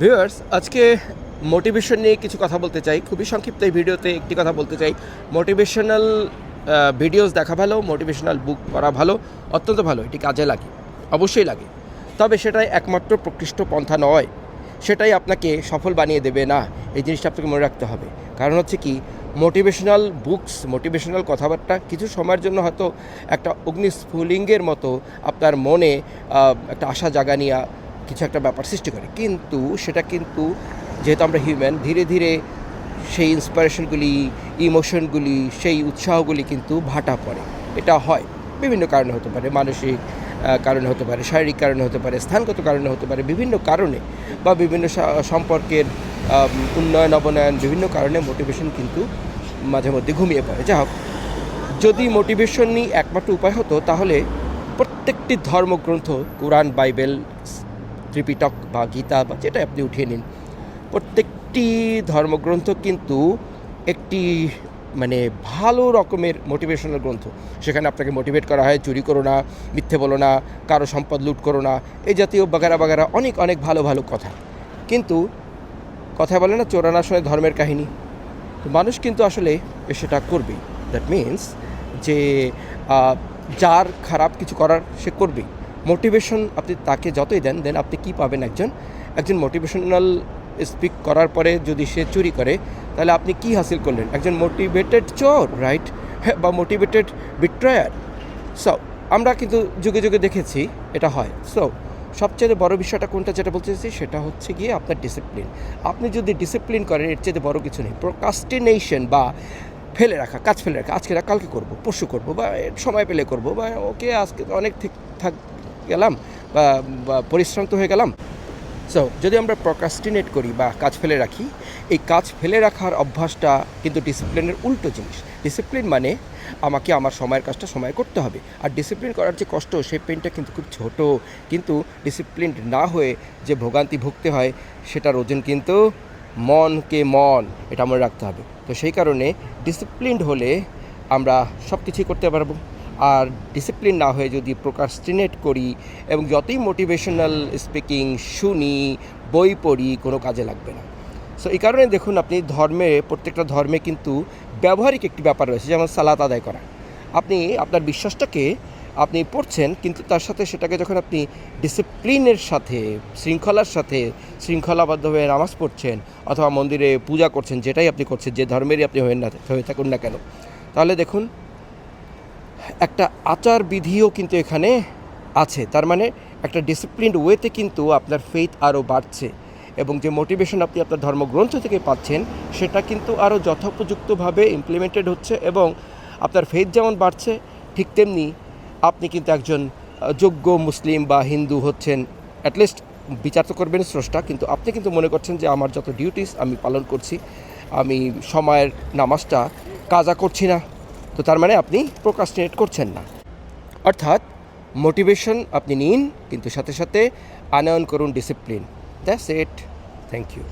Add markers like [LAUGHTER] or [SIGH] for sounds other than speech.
Viewers, আজকে motivation নিয়ে কিছু কথা বলতে চাই। খুবই সংক্ষিপ্ত এই ভিডিওতে একটি কথা বলতে চাই। মোটিভেশনাল ভিডিওস দেখা ভালো মোটিভেশনাল বুক পড়া ভালো, অত্যন্ত ভালো, এটি কাজে লাগে, অবশ্যই লাগে। তবে সেটাই একমাত্র প্রকৃষ্ট পন্থা নয়। সেটাই আপনাকে সফল বানিয়ে দেবে না, এই জিনিসটা আপনাকে মনে রাখতে হবে। কারণ হচ্ছে কি মোটিভেশনাল বুকস মোটিভেশনাল কথাবার্তা কিছু সময়ের জন্য হয়তো একটা অগ্নিস্ফুলিঙ্গের মতো আপনার মনে একটা আশা জাগানিয়া কিছু একটা ব্যাপার সৃষ্টি করে। কিন্তু সেটা কিন্তু যেহেতু আমরা হিউম্যান ধীরে ধীরে সেই ইন্সপিরেশনগুলি ইমোশনগুলি সেই উৎসাহগুলি কিন্তু ভাটা পড়ে। এটা হয়। বিভিন্ন কারণে হতে পারে। মানসিক কারণে হতে পারে। শারীরিক কারণে হতে পারে। স্থানগত কারণে হতে পারে। বিভিন্ন কারণে বা বিভিন্ন সম্পর্কের উন্নয়ন, অবনয়ন বিভিন্ন কারণে মোটিভেশন কিন্তু মাঝে মধ্যে ঘুমিয়ে পড়ে। যা হোক, যদি মোটিভেশনই একমাত্র উপায় হতো, তাহলে প্রত্যেকটি ধর্মগ্রন্থ, কোরআন, বাইবেল ত্রিপিটক বা গীতা বা যেটা আপনি উঠিয়ে নিন, প্রত্যেকটি ধর্মগ্রন্থ কিন্তু একটি মানে ভালো রকমের মোটিভেশনাল গ্রন্থ। সেখানে আপনাকে মোটিভেট করা হয়, চুরি করো না, মিথ্যে বলো না, কারও সম্পদ লুট করো না, এই জাতীয় বাগারা বাগারা অনেক অনেক ভালো ভালো কথা। কিন্তু কথা বলে না চোরানার সময় ধর্মের কাহিনী। তো মানুষ কিন্তু আসলে সেটা করবেই। দ্যাট মিন্স যে যার খারাপ কিছু করার সে করবেই। মোটিভেশন আপনি তাকে যতই দেন দেন আপনি কি পাবেন একজন? একজন মোটিভেশনাল স্পিক করার পরে যদি সে চুরি করে, তাহলে আপনি কি হাসিল করলেন? একজন মোটিভেটেড চোর রাইট [LAUGHS] বা মোটিভেটেড বিট্রয়ার। সো আমরা কিন্তু যুগে যুগে দেখেছি এটা হয়। সো সবচেয়ে বড় বিষয়টা কোনটা যেটা বলতে চাইছি, সেটা হচ্ছে গিয়ে আপনার ডিসিপ্লিন আপনি যদি ডিসিপ্লিন করেন, এর চেয়ে বড় কিছু নেই। প্রোকাস্টিনেশন বা ফেলে রাখা, কাজ ফেলে রাখা, আজকে কালকে করব, পরশু করব, বা সময় পেলে করব, বা ওকে আজকে অনেক ঠিক থাক গেলাম বা পরিশ্রান্ত হয়ে গেলাম। সো যদি আমরা প্রকাস্টিনেট করি বা কাজ ফেলে রাখি, এই কাজ ফেলে রাখার অভ্যাসটা কিন্তু ডিসিপ্লিনের উল্টো জিনিস। ডিসিপ্লিন মানে আমাকে আমার সময়ের কাজটা সময় করতে হবে। আর ডিসিপ্লিন করার যে কষ্ট সেই পেনটা কিন্তু খুব ছোট। কিন্তু ডিসিপ্লিন না হয়ে যে ভোগান্তি ভুগতে হয়, সেটার ওজন কিন্তু মনকে মন, এটা মনে রাখতে হবে। তো সেই কারণে ডিসিপ্লিনড হলে আমরা সব কিছুই করতে পারব। আর ডিসিপ্লিন না হয়ে যদি প্রোকাস্টিনেট করি এবং যতই মোটিভেশনাল স্পিকিং শুনি, বই পড়ি, কোনো কাজে লাগবে না। সো এই কারণে দেখুন আপনি ধর্মে, প্রত্যেকটা ধর্মে কিন্তু ব্যবহারিক একটি ব্যাপার রয়েছে, যেমন সালাত আদায় করা। আপনি আপনার বিশ্বাসটাকে আপনি পড়ছেন, কিন্তু তার সাথে সেটাকে যখন আপনি ডিসিপ্লিনের সাথে, শৃঙ্খলার সাথে শৃঙ্খলাবদ্ধভাবে নামাজ পড়ছেন অথবা মন্দিরে পূজা করছেন, যেটাই আপনি করছেন, যে ধর্মেরই আপনি হয়ে না, হয়ে থাকুন না কেন। তাহলে দেখুন একটা আচার বিধিও কিন্তু এখানে আছে। তার মানে একটা ডিসিপ্লিনড ওয়েতে কিন্তু আপনার ফেথ আরও বাড়ছে এবং যে মোটিভেশন আপনি আপনার ধর্মগ্রন্থ থেকে পাচ্ছেন, সেটা কিন্তু আরও যথোপযুক্তভাবে ইমপ্লিমেন্টেড হচ্ছে এবং আপনার ফেথ যেমন বাড়ছে, ঠিক তেমনি আপনি কিন্তু একজন যোগ্য মুসলিম বা হিন্দু হচ্ছেন অ্যাটলিস্ট বিচার তো করবেন স্রষ্টা, কিন্তু আপনি কিন্তু মনে করছেন যে আমার যত ডিউটিস আমি পালন করছি, আমি সময়ের নামাজটা কাজা করছি না। তো তার মানে আপনি প্রোকাস্টিনেট করছেন না। অর্থাৎ মোটিভেশন আপনি নিন, কিন্তু সাথে সাথে আনয়ন করুন discipline that's it thank you